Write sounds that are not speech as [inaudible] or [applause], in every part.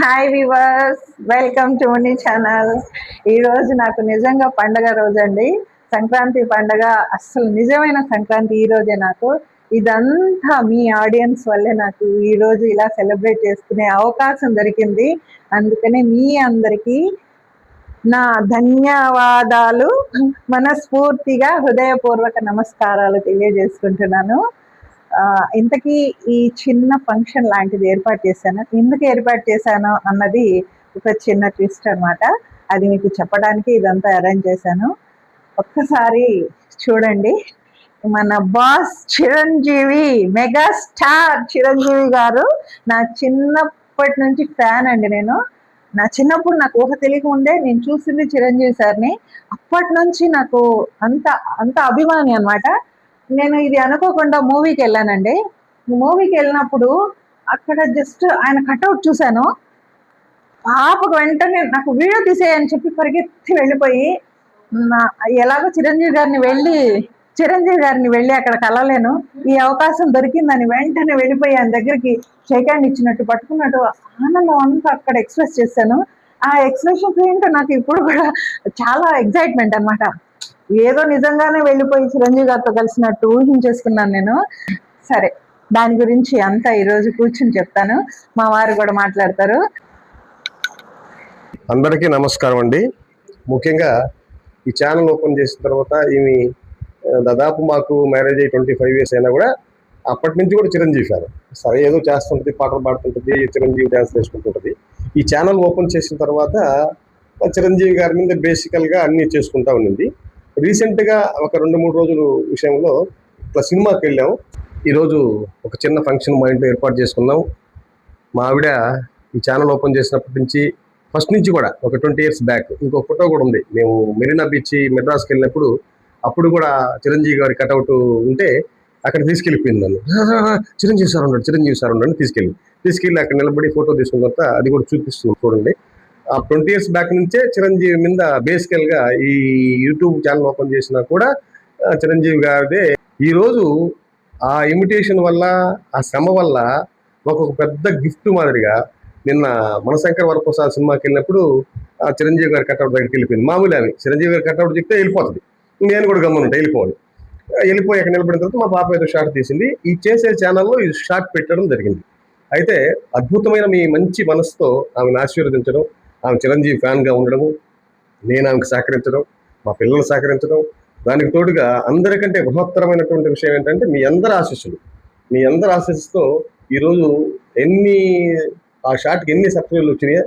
Hi viewers welcome to మనీ channel ఈరోజు నాకు నిజంగా పండగ రోజు అండి సంక్రాంతి పండగ అసలు నిజమైన సంక్రాంతి ఈ రోజే నాకు. ఇదంతా మీ ఆడియన్స్ వల్లే నాకు ఈరోజు ఇలా సెలబ్రేట్ చేసుకునే అవకాశం దొరికింది. అందుకనే మీ అందరికీ నా ధన్యవాదాలు. మనస్ఫూర్తిగా హృదయపూర్వక నమస్కారాలు తెలియజేసుకుంటున్నాను. ఇంతకీ ఈ చిన్న ఫంక్షన్ లాంటిది ఏర్పాటు చేశాను. ఎందుకు ఏర్పాటు చేశాను అన్నది ఒక చిన్న ట్విస్ట్ అనమాట అది మీకు చెప్పడానికి ఇదంతా అరేంజ్ చేశాను. ఒక్కసారి చూడండి. మన boss Chiranjeevi mega star Chiranjeevi garu నా చిన్నప్పటి నుంచి ఫ్యాన్ అండి నేను. నా చిన్నప్పుడు నాకు ఊహ తెలియకుండే నేను చూసింది చిరంజీవి సార్ని. అప్పటి నుంచి నాకు అంత అంత అభిమాని అనమాట నేను ఇది అనుకోకుండా మూవీకి వెళ్ళానండి. మూవీకి వెళ్ళినప్పుడు అక్కడ జస్ట్ ఆయన కట్అవుట్ చూశాను. పాపకు వెంటనే నాకు వీడియో తీసేయని చెప్పి పరిగెత్తి వెళ్ళిపోయి ఎలాగో చిరంజీవి గారిని వెళ్ళి చిరంజీవి గారిని వెళ్ళి అక్కడ కలలేను ఈ అవకాశం దొరికిందని వెంటనే వెళ్ళిపోయి ఆయన దగ్గరికి షేకాండ్ ఇచ్చినట్టు పట్టుకున్నట్టు ఆనందం అంతా అక్కడ ఎక్స్ప్రెస్ చేశాను. ఆ ఎక్స్ప్రెషన్స్ ఏంటో నాకు ఇప్పుడు కూడా చాలా ఎగ్జైట్మెంట్ అన్నమాట. ఏదో నిజంగానే వెళ్ళిపోయి చిరంజీవి గారితో కలిసినట్టు ఊహించేసుకున్నాను నేను. సరే దాని గురించి అంతా ఈ రోజు కూర్చుని చెప్తాను. మా వారు కూడా మాట్లాడతారు. అందరికీ నమస్కారం అండి. ముఖ్యంగా ఈ ఛానల్ ఓపెన్ చేసిన తర్వాత ఈమె దాదాపు మాకు మ్యారేజ్ అయ్యి ట్వంటీ ఫైవ్ ఇయర్స్ అయినా కూడా అప్పటి నుంచి కూడా చిరంజీవి ఫ్యాన్. సరే ఏదో చేస్తుంటుంది పాటలు పాడుతుంటుంది చిరంజీవి డ్యాన్స్ వేసుకుంటుంటుంది ఈ ఛానల్ ఓపెన్ చేసిన తర్వాత చిరంజీవి గారి మీద బేసికల్గా అన్నీ చేసుకుంటా ఉండింది. రీసెంట్గా ఒక రెండు మూడు రోజులు విషయంలో ఇట్లా సినిమాకి వెళ్ళాము ఈరోజు ఒక చిన్న ఫంక్షన్ మా ఇంట్లో ఏర్పాటు చేసుకున్నాం. మా ఆవిడ ఈ ఛానల్ ఓపెన్ చేసినప్పటి నుంచి ఫస్ట్ నుంచి కూడా ఒక ట్వంటీ ఇయర్స్ బ్యాక్ ఇంకో ఫోటో కూడా ఉంది. మేము మెరీనా బీచ్ మెడ్రాస్కి వెళ్ళినప్పుడు అప్పుడు కూడా చిరంజీవి గారి కటౌట్ ఉంటే అక్కడ తీసుకెళ్ళిపోయింది నన్ను. చిరంజీవి సార్ ఉన్నాడు చిరంజీవి సార్ ఉన్నాడు తీసుకెళ్ళి తీసుకెళ్ళి అక్కడ నిలబడి ఫోటో తీసుకున్న తర్వాత అది కూడా చూపిస్తుంది చూడండి. ట్వంటీ ఇయర్స్ బ్యాక్ నుంచే చిరంజీవి మీద బేసికల్గా ఈ యూట్యూబ్ ఛానల్ ఓపెన్ చేసినా కూడా చిరంజీవి గారిదే. ఈరోజు ఆ ఇమిటేషన్ వల్ల ఆ శ్రమ వల్ల మాకు ఒక పెద్ద గిఫ్ట్ మాదిరిగా నిన్న మనశంకర్ వరప్రసాద్ సినిమాకి వెళ్ళినప్పుడు ఆ చిరంజీవి గారి కట్అవుట్ దగ్గరికి వెళ్ళిపోయింది. మామూలు ఆమె చిరంజీవి గారి కట్అవుట్ చెప్తే వెళ్ళిపోతుంది. నేను కూడా గమ్మునుంటా వెళ్ళిపోవాలి. వెళ్ళిపోయి అక్కడ నిలబడిన తర్వాత మా పాప ఏదో షార్ట్ తీసింది. ఈ చేసే ఛానల్లో ఈ షార్ట్ పెట్టడం జరిగింది. అయితే అద్భుతమైన మీ మంచి మనసుతో ఆమెను ఆశీర్వదించడం ఆమె చిరంజీవి ఫ్యాన్గా ఉండడము నేను ఆమెకు సహకరించడం మా పిల్లలు సహకరించడం దానికి తోడుగా అందరికంటే బృహత్తరమైనటువంటి విషయం ఏంటంటే మీ అందరి ఆశీస్సులు. మీ అందరి ఆశీస్సుతో ఈరోజు ఎన్ని ఆ షాట్కి ఎన్ని సబ్స్క్రైబ్లు వచ్చినాయి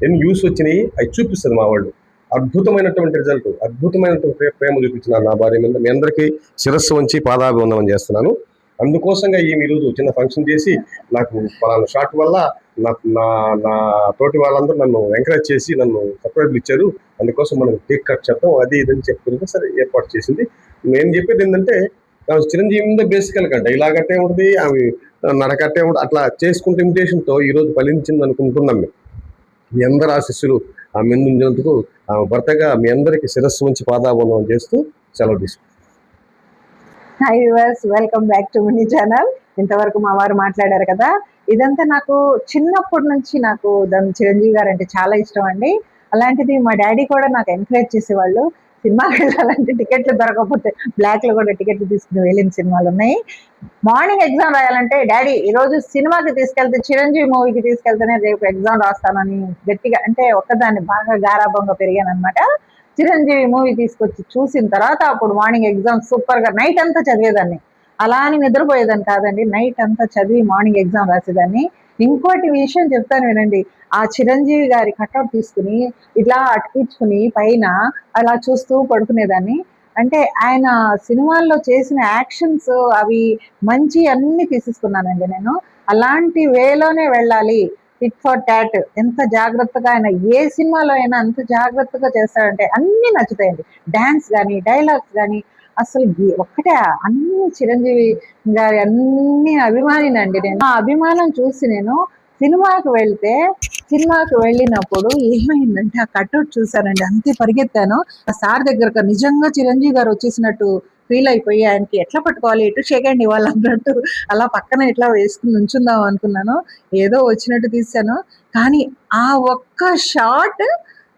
ఎన్ని వ్యూస్ వచ్చినాయి అవి చూపిస్తుంది మా వాళ్ళు. అద్భుతమైనటువంటి రిజల్ట్ అద్భుతమైనటువంటి ప్రేమ చూపించినారు నా భార్య మీద మీ అందరికీ శిరస్సు వంచి పాదాభివందనం చేస్తున్నాను. అందుకోసంగా ఈ ఈరోజు చిన్న ఫంక్షన్ చేసి నాకు పలానా షాట్ వల్ల నా నా నా తోటి వాళ్ళందరూ నన్ను ఎంకరేజ్ చేసి నన్ను సపరేట్లు ఇచ్చారు. అందుకోసం మనం కేక్ కట్ చేద్దాం. అది ఇదని చెప్పుకుంటే సరే ఏర్పాటు చేసింది. నేను చెప్పేది ఏంటంటే ఆమె చిరంజీవి మీద బేసికల్ డైలాగ్ ఇలాగట్టే ఉంటుంది అవి నడకట్టే ఉంటుంది. అట్లా చేసుకుంటే ఇమిటేషన్తో ఈరోజు ఫలించింది అనుకుంటున్నాం మేము. మీ అందరు ఆశిస్సులు ఆమె మీద ఆమె భర్తగా మీ అందరికీ శిరస్సు మంచి పాదాబంధనం చేస్తూ సెలవు తీసుకుంటాం hi viewers welcome back to mini channel ఇంతవరకు మా వారు మాట్లాడారు కదా. ఇదంతా నాకు చిన్నప్పటి నుంచి నాకు దాని చిరంజీవి గారు అంటే చాలా ఇష్టం అండి. అలాంటిది మా డాడీ కూడా నాకు ఎంకరేజ్ చేసేవాళ్ళు. సినిమాకి వెళ్ళాలంటే టికెట్లు దొరకకపోతే బ్లాక్లో కూడా టికెట్లు తీసుకుని వెళ్ళిన సినిమాలు ఉన్నాయి. మార్నింగ్ ఎగ్జామ్ రాయాలంటే డాడీ ఈ రోజు సినిమాకి తీసుకెళ్తే చిరంజీవి మూవీకి తీసుకెళ్తేనే రేపు ఎగ్జామ్ రాస్తానని గట్టిగా అంటే ఒక్కదాన్ని బాగా గారాభంగా పెరిగాను అనమాట చిరంజీవి మూవీ తీసుకొచ్చి చూసిన తర్వాత అప్పుడు మార్నింగ్ ఎగ్జామ్ సూపర్గా నైట్ అంతా చదివేదాన్ని. అలా అని నిద్రపోయేదాన్ని కాదండి. నైట్ అంతా చదివి మార్నింగ్ ఎగ్జామ్ రాసేదాన్ని. ఇంకోటి విషయం చెప్తాను వినండి. ఆ చిరంజీవి గారి కట్అవుట్ తీసుకుని ఇట్లా అటుకించుకుని పైన అలా చూస్తూ పడుకునేదాన్ని. అంటే ఆయన సినిమాల్లో చేసిన యాక్షన్స్ అవి మంచి అన్ని తీసేసుకున్నానండి నేను. అలాంటి వేలోనే వెళ్ళాలి. Tit for tat. ఎంత జాగ్రత్తగా ఆయన ఏ సినిమాలో అయినా అంత జాగ్రత్తగా చేస్తాడంటే అన్ని నచ్చుతాయండి. డ్యాన్స్ కానీ డైలాగ్స్ కానీ అసలు ఒక్కటే అన్ని చిరంజీవి గారి అన్ని అభిమానినండి నేను. ఆ అభిమానం చూసి నేను సినిమాకి వెళ్తే సినిమాకి వెళ్ళినప్పుడు ఏమైందంటే ఆ కట్అవుట్ చూసానండి అంతే పరిగెత్తాను. ఆ సార్ దగ్గరకు నిజంగా చిరంజీవి గారు వచ్చేసినట్టు ఫీల్ అయిపోయి ఆయనకి ఎట్లా పట్టుకోవాలి ఎటు షేకండి వాళ్ళు అన్నట్టు అలా పక్కన ఇట్లా వేసుకుని ఉంచుందాం అనుకున్నాను. ఏదో వచ్చినట్టు తీసాను కానీ ఆ ఒక్క షాట్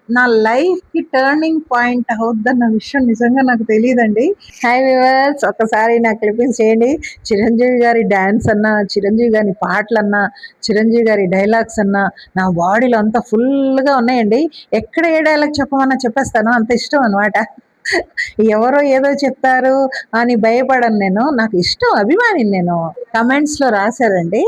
నా లైఫ్కి టర్నింగ్ పాయింట్ అవుద్దన్న విషయం నిజంగా నాకు తెలియదండి హాయ్ వివర్స్ ఒకసారి నాకు క్లిప్పింగ్స్ చేయండి. చిరంజీవి గారి డాన్స్ అన్నా చిరంజీవి గారి పాటలు అన్నా చిరంజీవి గారి డైలాగ్స్ అన్నా నా బాడీలో అంతా ఫుల్గా ఉన్నాయండి. ఎక్కడ ఏ డైలాగ్ చెప్పమన్నా చెప్పేస్తాను అంత ఇష్టం అనమాట ఎవరో ఏదో చెప్తారు అని భయపడను నేను. నాకు ఇష్టం అభిమాని నేను. కమెంట్స్లో రాశారండి.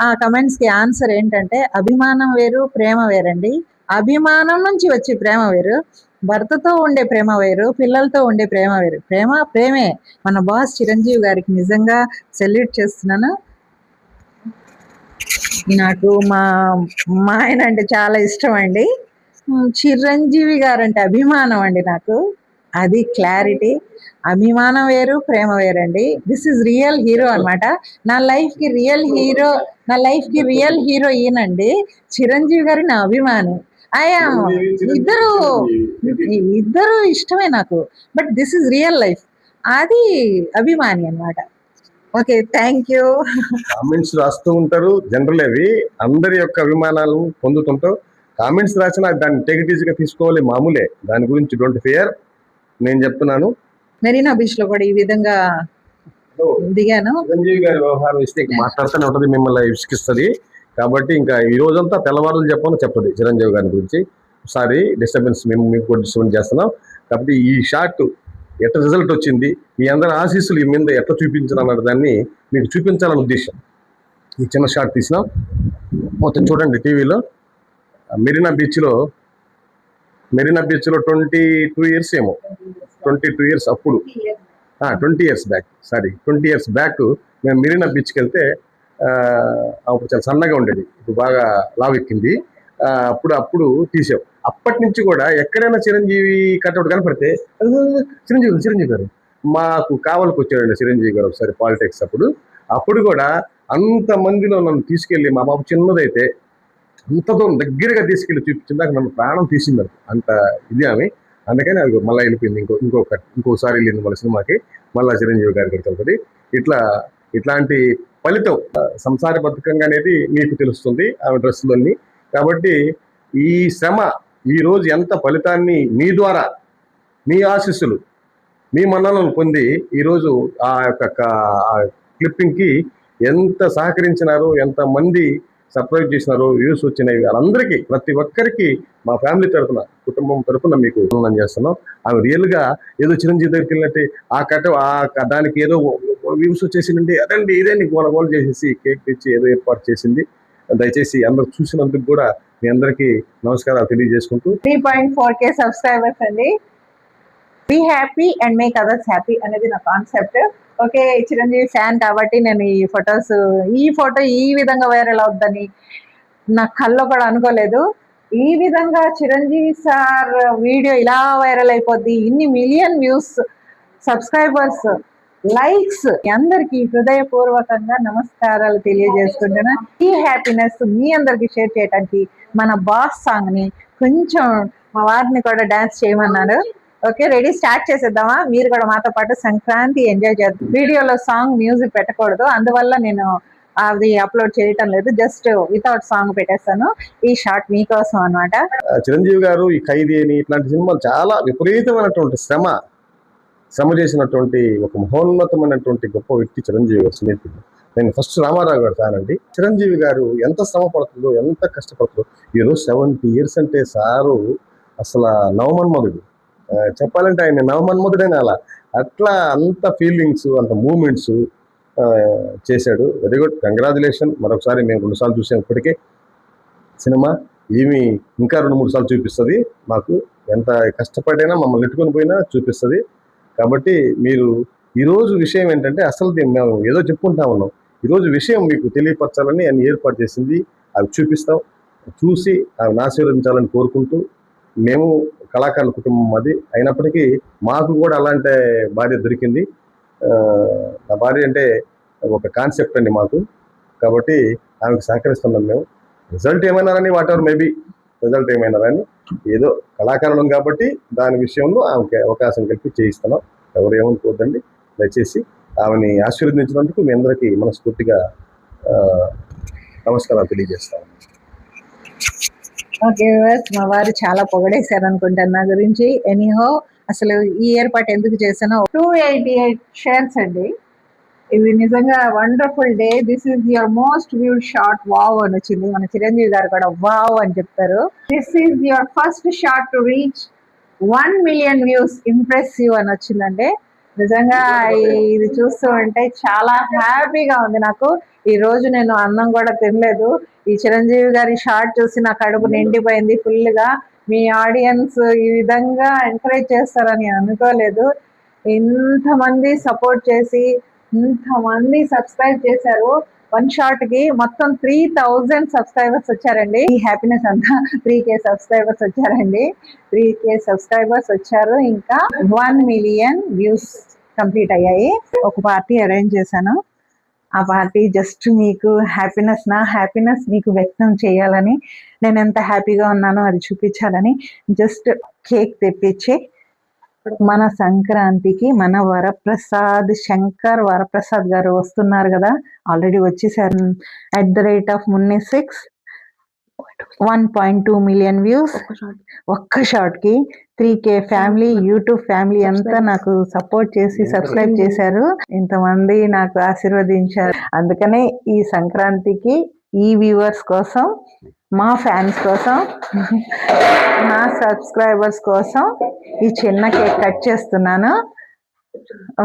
ఆ కమెంట్స్కి ఆన్సర్ ఏంటంటే అభిమానం వేరు ప్రేమ వేరండి. అభిమానం నుంచి వచ్చే ప్రేమ వేరు భర్తతో ఉండే ప్రేమ వేరు పిల్లలతో ఉండే ప్రేమ వేరు. ప్రేమ ప్రేమే. మన బాస్ చిరంజీవి గారికి నిజంగా సెల్యూట్ చేస్తున్నాను. నాకు మా మా ఆయన అంటే చాలా ఇష్టం అండి. చిరంజీవి గారు అంటే అభిమానం అండి నాకు. అది క్లారిటీ. అభిమానం వేరు ప్రేమ వేరండి. దిస్ ఇస్ రియల్ హీరో అనమాట నా లైఫ్కి రియల్ హీరో నా లైఫ్కి రియల్ హీరో ఈయనండి. చిరంజీవి గారి నా అభిమాని. ఆయా ఇద్దరు ఇద్దరు ఇష్టమే నాకు. But this is real life అది అభిమాని అన్నమాట. ఓకే థ్యాంక్ యూ కామెంట్స్ రాస్తూ ఉంటారు. జనరల్ అవి అందరి యొక్క అభిమానాలు పొందుతుంటారు. కామెంట్స్ రాసినా దాన్ని టెగిటీజ్గా తీసుకోవాలి మామూలే. దాని గురించి డోంట్ ఫియర్ నేను చెప్తున్నాను. మెరీనా బీచ్లో కూడా ఈ విధంగా దిగాను. చిరంజీవి గారి వ్యవహారం ఇస్తే మాట్లాడుతూనే ఉంటది మిమ్మల్ని విసిగిస్తుంది కాబట్టి ఇంకా ఈ రోజంతా తెల్లవారులు చెప్పను చెప్పదు. చిరంజీవి గారి గురించి. ఒకసారి డిస్టర్బెన్స్ మేము మీకు కూడా డిస్టర్బెన్స్ చేస్తున్నాం. కాబట్టి ఈ షాట్ ఎట్లా రిజల్ట్ వచ్చింది మీ అందరి ఆశీస్సులు ఈ మీద ఎట్లా చూపించాలన్న దాన్ని మీకు చూపించాలనే ఉద్దేశం. ఈ చిన్న షాట్ తీసినాం. మొత్తం చూడండి టీవీలో. మెరీనా బీచ్లో మెరీనా బీచ్లో ట్వంటీ టూ ఇయర్స్ ఏమో. ట్వంటీ టూ ఇయర్స్ అప్పుడు. Twenty years back sorry twenty years back మేము మెరీనా బీచ్కి వెళ్తే అప్పుడు చాలా సన్నగా ఉండేది. ఇప్పుడు బాగా లావెక్కింది అప్పుడు అప్పుడు తీసాం అప్పటి నుంచి కూడా ఎక్కడైనా చిరంజీవి కట్టౌట్ కనపడితే చిరంజీవి గారు, చిరంజీవి గారు మాకు కావాలకు వచ్చాడండి చిరంజీవి గారు ఒకసారి పాలిటిక్స్ అప్పుడు. అప్పుడు కూడా అంత మందిలో నన్ను తీసుకెళ్ళి మా బాబు చిన్నదైతే అంత దూరం దగ్గరగా తీసుకెళ్ళి చూపించిందాక నన్ను ప్రాణం తీసింది అంత ఇది ఆమె. అందుకని అది మళ్ళీ వెళ్ళిపోయింది. ఇంకో ఇంకొక ఇంకోసారి వెళ్ళింది మళ్ళీ సినిమాకి. మళ్ళీ చిరంజీవి గారి వెళ్తుంది ఇట్లా ఇట్లాంటి ఫలితం సంసార బతుకంగా అనేది మీకు తెలుస్తుంది ఆమె డ్రెస్సులన్నీ. కాబట్టి ఈ శ్రమ ఈరోజు ఎంత ఫలితాన్ని మీ ద్వారా మీ ఆశీస్సులు మీ మన్నలను పొంది ఈరోజు ఆ యొక్క క్లిప్పింగ్కి ఎంత సహకరించినారో ఎంతమంది మంది సర్ప్రైజ్ వ్యూస్ వచ్చినాయి. వాళ్ళందరికీ ప్రతి ఒక్కరికి మా ఫ్యామిలీ తరఫున కుటుంబం తరఫున మీకు అభినందన చేస్తున్నాం. ఆమె రియల్గా ఏదో చిరంజీవి దగ్గరికి వెళ్ళినట్టే ఆ కట్ట ఆ దానికి ఏదో వ్యూస్ వచ్చేసిందండి. అదండి ఇదే నీకు గోల చేసేసి కేక్ తెచ్చి ఏదో ఏర్పాటు చేసింది. దయచేసి అందరు చూసినందుకు కూడా మీ అందరికీ నమస్కారాలు తెలియజేసుకుంటూ. Three point four K subscribers అండి. Be happy and make others happy అనేది నా కాన్సెప్ట్. ఓకే చిరంజీవి ఫ్యాన్ కాబట్టి నేను ఈ ఫొటోస్ ఈ ఫోటో ఈ విధంగా వైరల్ అవుద్దని నా కల్లో కూడా అనుకోలేదు. ఈ విధంగా చిరంజీవి సార్ వీడియో ఇలా వైరల్ అయిపోద్ది. ఇన్ని మిలియన్ వ్యూస్ సబ్స్క్రైబర్స్ లైక్స్ అందరికి హృదయపూర్వకంగా నమస్కారాలు తెలియజేస్తుంటున్నా. ఈ హ్యాపీనెస్ మీ అందరికి షేర్ చేయడానికి మన బాస్ సాంగ్ని కొంచెం మా వారిని కూడా డాన్స్ చేయమన్నారు. Okay ready. స్టార్ట్ చేసేద్దామా? మీరు కూడా మాతో పాటు సంక్రాంతి ఎంజాయ్ చేద్దాం వీడియోలో సాంగ్ మ్యూజిక్ పెట్టకూడదు. అందువల్ల నేను అది అప్లోడ్ చేయటం లేదు. జస్ట్ వితౌట్ సాంగ్ పెట్టేస్తాను. ఈ షార్ట్ మీకోసం అన్నమాట. చిరంజీవి గారు ఈ ఖైదీ అని ఇట్లాంటి సినిమాలు చాలా విపరీతమైనటువంటి శ్రమ శ్రమ చేసినటువంటి ఒక మహోన్నతమైనటువంటి గొప్ప వ్యక్తి చిరంజీవి గారు స్నేహితుడు నేను ఫస్ట్ రామారావు గారు కానండి చిరంజీవి గారు ఎంత శ్రమ పడుతుందో ఎంత కష్టపడుతుందో ఈరోజు సెవెంటీ ఇయర్స్ అంటే సారు అసలు నవమన్మధుడు. చెప్పాలంటే ఆయన నవమన్మధుడైన అలా అట్లా అంత ఫీలింగ్స్ అంత మూమెంట్స్ చేశాడు. వెరీ గుడ్ కంగ్రాచులేషన్ మరొకసారి మేము రెండుసార్లు చూసాం ఇప్పటికే. సినిమా ఏమి ఇంకా రెండు మూడు సార్లు చూపిస్తుంది. మాకు ఎంత కష్టపడైనా మమ్మల్ని నెట్టుకొని పోయినా చూపిస్తుంది. కాబట్టి మీరు ఈరోజు విషయం ఏంటంటే అసలు దీన్ని మేము ఏదో చెప్పుకుంటా ఉన్నాం. ఈరోజు విషయం మీకు తెలియపరచాలని ఆయన ఏర్పాటు చేసింది. అవి చూపిస్తాం. చూసి అవి ఆశీర్వదించాలని కోరుకుంటూ మేము కళాకారుల కుటుంబం అది అయినప్పటికీ మాకు కూడా అలాంటి భార్య దొరికింది. నా భార్య అంటే ఒక కాన్సెప్ట్ అండి మాకు. కాబట్టి ఆమెకు సహకరిస్తున్నాం మేము. రిజల్ట్ ఏమైనారని వాట్ ఎవర్ మేబీ రిజల్ట్ ఏమైనారని ఏదో కళాకారులం కాబట్టి దాని విషయంలో ఆమెకి అవకాశం కలిపి చేయిస్తున్నాం. ఎవరు ఏమనుకోవద్దండి. దయచేసి ఆమెని ఆశీర్వదించినందుకు మీ అందరికీ మనస్ఫూర్తిగా నమస్కారాలు తెలియజేస్తాను. ఓకే మా వారు చాలా పొగడేశారు అనుకుంటాను నా గురించి. ఎనీహో అసలు ఈ ఏర్పాటు ఎందుకు చేశానో టూ ఎయిటీ ఎయిట్ షేర్స్ అండి. ఇది నిజంగా wonderful day this is your most viewed short wow అని వచ్చింది. మన చిరంజీవి గారు కూడా వావ్ అని చెప్తారు this is your first short to reach one million views impressive అని వచ్చిందండి. నిజంగా ఇది చూస్తూ ఉంటే చాలా హ్యాపీగా ఉంది నాకు. ఈ రోజు నేను అన్నం కూడా తినలేదు. ఈ చిరంజీవి గారి షార్ట్ చూసి నా కడుపు నిండిపోయింది ఫుల్గా. మీ ఆడియన్స్ ఈ విధంగా ఎంకరేజ్ చేస్తారని అనుకోలేదు. ఇంతమంది సపోర్ట్ చేసి ఇంతమంది సబ్స్క్రైబ్ చేశారు. వన్ షార్ట్కి కి మొత్తం త్రీ థౌజండ్ సబ్స్క్రైబర్స్ వచ్చారండి. ఈ హ్యాపీనెస్ అంతా త్రీ కే సబ్స్క్రైబర్స్ వచ్చారండి. త్రీ కే సబ్స్క్రైబర్స్ వచ్చారు. ఇంకా వన్ మిలియన్ వ్యూస్ కంప్లీట్ అయ్యాయి. ఒక పార్టీ అరేంజ్ చేశాను. ఆ పార్టీ జస్ట్ మీకు హ్యాపీనెస్ నా హ్యాపీనెస్ మీకు వ్యక్తం చేయాలని నేను ఎంత హ్యాపీగా ఉన్నానో అది చూపించాలని జస్ట్ కేక్ తెప్పించి మన సంక్రాంతికి మన వరప్రసాద్ శంకర్ వరప్రసాద్ గారు వస్తున్నారు కదా ఆల్రెడీ వచ్చేసారు. At the rate of Munni six one point two million views ఒక్క షాట్కి three K family YouTube family అంతా నాకు సపోర్ట్ చేసి సబ్స్క్రైబ్ చేశారు. ఇంతమంది నాకు ఆశీర్వదించారు. అందుకనే ఈ సంక్రాంతికి ఈ వ్యూవర్స్ కోసం మా ఫ్యాన్స్ కోసం నా సబ్స్క్రైబర్స్ కోసం ఈ చిన్న కేక్ కట్ చేస్తున్నాను.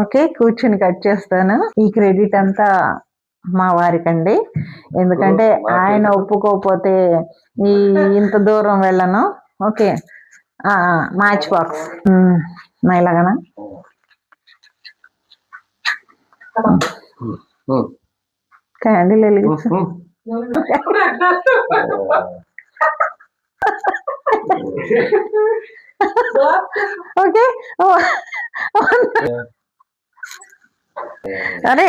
ఓకే కూర్చుని కట్ చేస్తాను. ఈ క్రెడిట్ అంతా మా వారికండి ఎందుకంటే ఆయన ఒప్పుకోకపోతే ఈ ఇంత దూరం వెళ్ళను. ఓకే. Match box. ఇలాగనా క్యాండిల్ వెలిగించు. ఓకే. అరే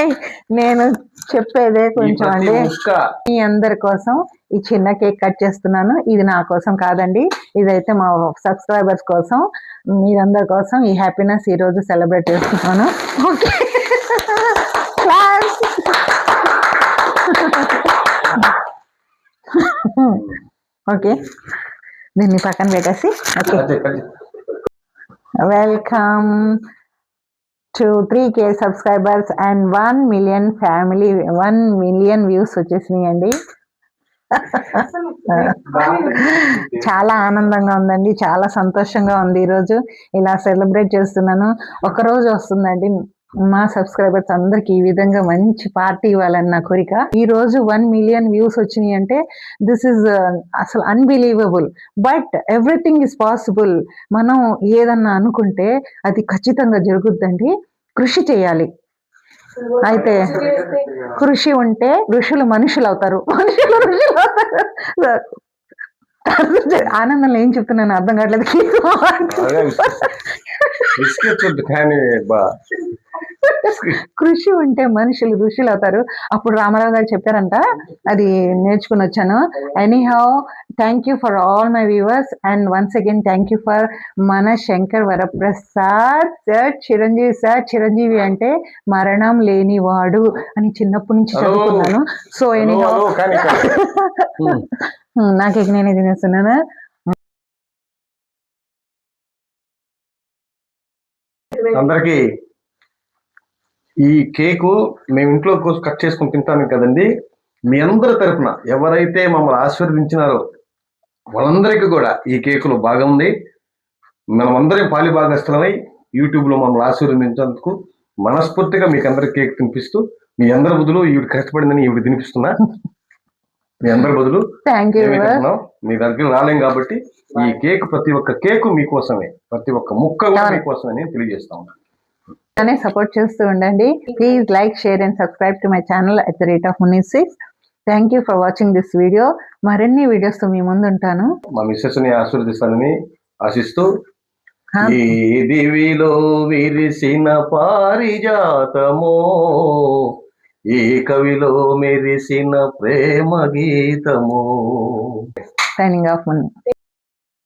నేను చెప్పేదే కొంచెం అండి. మీ అందరి కోసం ఈ చిన్న కేక్ కట్ చేస్తున్నాను. ఇది నా కోసం కాదండి. ఇదైతే మా సబ్స్క్రైబర్స్ కోసం మీరందరి కోసం ఈ హ్యాపీనెస్ ఈ రోజు సెలబ్రేట్ చేస్తున్నాను ఓకే. ఓకే. దీన్ని పక్కన పెట్టేసి okay. Welcome to three K subscribers and one million family one million views వచ్చేసినాయి అండి చాలా ఆనందంగా ఉందండి చాలా సంతోషంగా ఉంది ఈరోజు. ఇలా సెలబ్రేట్ చేస్తున్నాను. ఒక రోజు వస్తుందండి. మా సబ్స్క్రైబర్స్ అందరికి ఈ విధంగా మంచి పార్టీ ఇవ్వాలని నా కోరిక. ఈ రోజు వన్ మిలియన్ వ్యూస్ వచ్చినాయి అంటే దిస్ ఇస్ అసలు unbelievable but everything is possible మనం ఏదన్నా అనుకుంటే అది ఖచ్చితంగా జరుగుద్దండి. కృషి చేయాలి. అయితే కృషి ఉంటే ఋషులు మనుషులు అవుతారు మనుషులు ఋషులు అవుతారు ఆనందంలో ఏం చెప్తున్నాను అర్థం కావట్లేదు. కృషి ఉంటే మనుషులు ఋషులు అవుతారు. అప్పుడు రామారావు గారు చెప్పారంట అది నేర్చుకుని వచ్చాను. Anyhow thank you for all my viewers and once again thank you for మన శంకర్ వరప్రసాద్ సార్ చిరంజీవి సార్ చిరంజీవి అంటే మరణం లేనివాడు అని చిన్నప్పటి నుంచి. చదువుకున్నాను సో ఎనీ. [laughs] Hmm. నాకు నేనే తినేస్తున్నాను అందరికి ఈ కేకు మేము ఇంట్లో కోసం కట్ చేసుకుని తింటాను కదండి మీ అందరి తరపున ఎవరైతే మమ్మల్ని ఆశీర్వదించినారో వాళ్ళందరికీ కూడా ఈ కేకులో బాగుంది మనం అందరం పాలి భాగస్థలమై యూట్యూబ్లో మమ్మల్ని ఆశీర్వదించినందుకు మనస్ఫూర్తిగా మీకు అందరికి కేక్ తినిపిస్తూ మీ అందరి బదులు ఈవిడ కష్టపడిందని ఈవిడ తినిపిస్తున్నా. మీ అందరి బదులు. మీ దగ్గర రాలేం కాబట్టి ఈ కేక్ ప్రతి ఒక్క కేకు మీకోసమే ప్రతి ఒక్క ముక్క. మీకోసమే నేను తెలియజేస్తా ఉన్నాను సపోర్ట్ చేస్తూ ఉండండి. Please like share and subscribe to my channel at the rate of Muni six thank you for watching this video మరిన్ని వీడియోస్తో మీ ముందు ఉంటాను మా మిస్సెస్ని ఆశీర్వదిస్తానని ఆశిస్తూ. ఈ దివిలో విరిసిన పారిజాతమో ఈ కవిలో మెరిసిన ప్రేమ గీతము సైనింగ్ ఆఫ్